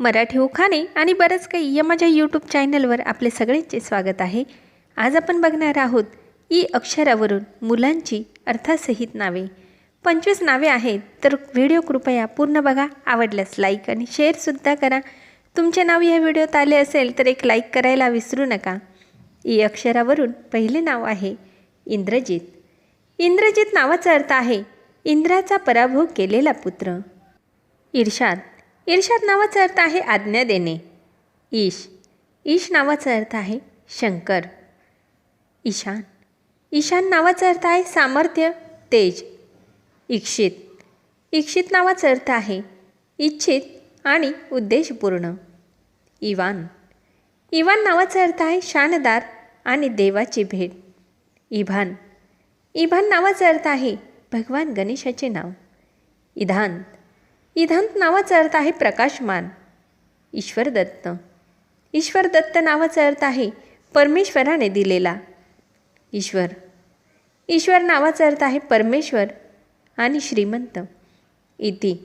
मराठी उखाणे आणि बरंच काही या माझ्या यूट्यूब चॅनलवर आपले सगळ्यांचे स्वागत आहे. आज आपण बघणार आहोत ई अक्षरावरून मुलांची अर्थासहित नावे. पंचवीस नावे आहेत तर व्हिडिओ कृपया पूर्ण बघा आवडल्यास लाईक आणि शेअरसुद्धा करा. तुमचे नाव या व्हिडिओत आले असेल तर एक लाईक करायला विसरू नका. ई अक्षरावरून पहिले नाव आहे इंद्रजित. इंद्रजित नावाचा अर्थ आहे इंद्राचा पराभव केलेला पुत्र. इर्षाद इर्षाद नावाचा अर्थ आहे आज्ञा देणे. ईश. ईश नावाचा अर्थ आहे शंकर. ईशान. ईशान नावाचा अर्थ आहे सामर्थ्य तेज. इक्षित. इक्षित नावाचा अर्थ आहे इच्छित आणि उद्देशपूर्ण. इवान. इवान नावाचा अर्थ आहे शानदार आणि देवाची भेट. इभान. इभान नावाचा अर्थ आहे भगवान गणेशाचे नाव. इधान. इधांत नावाचा अर्थ आहे प्रकाशमान. ईश्वर दत्त ईश्वर दत्त नावाचा अर्थ आहे परमेश्वराने दिलेला. ईश्वर. ईश्वर नावाचा अर्थ आहे परमेश्वर आणि श्रीमंत. इति.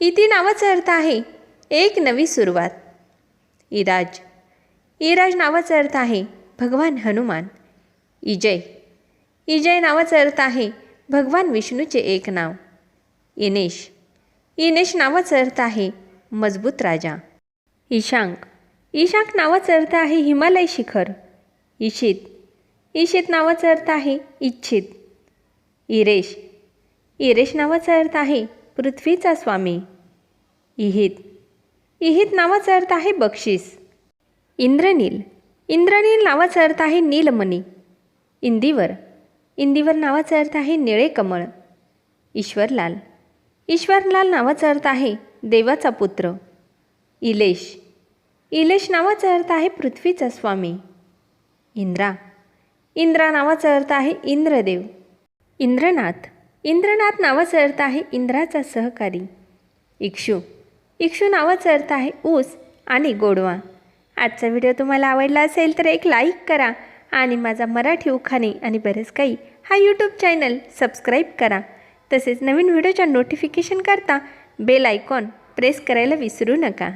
इति नावाचा अर्थ आहे एक नवी सुरुवात. इराज. इराज नावाचा अर्थ आहे भगवान हनुमान. इजय. इजय नावाचा अर्थ आहे भगवान विष्णूचे एक नाव. इनेश. इनेश नावाचा अर्थ आहे. मजबूत राजा. ईशांक. ईशांक नावाचा अर्थ आहे हिमालय शिखर. इशित इशित नावाचा अर्थ आहे इच्छित. इरेश. इरेश नावाचा अर्थ आहे पृथ्वीचा स्वामी. इहित. इहित नावाचा अर्थ आहे बक्षीस. इंद्रनील. इंद्रनील नावाचा अर्थ आहे नीलमणी. इंदिवर. इंदिवर नावाचा अर्थ आहे निळे कमळ. ईश्वरलाल. ईश्वरलाल नावाचा अर्थ आहे देवाचा पुत्र. इलेश. इलेश नावाचा अर्थ आहे पृथ्वीचा स्वामी. इंद्रा. इंद्रा नावाचा अर्थ आहे इंद्रदेव. इंद्रनाथ. इंद्रनाथ नावाचा अर्थ आहे इंद्राचा सहकारी. इक्षू. इक्षू नावाचा अर्थ आहे ऊस आणि गोडवा. आजचा व्हिडिओ तुम्हाला आवडला असेल तर एक लाईक करा आणि माझा मराठी उखाणे आणि बरेच काही हा यूट्यूब चॅनल सबस्क्राईब करा. तसेच नवीन व्हिडिओच्या नोटिफिकेशनकरता बेल आयकॉन प्रेस करायला विसरू नका.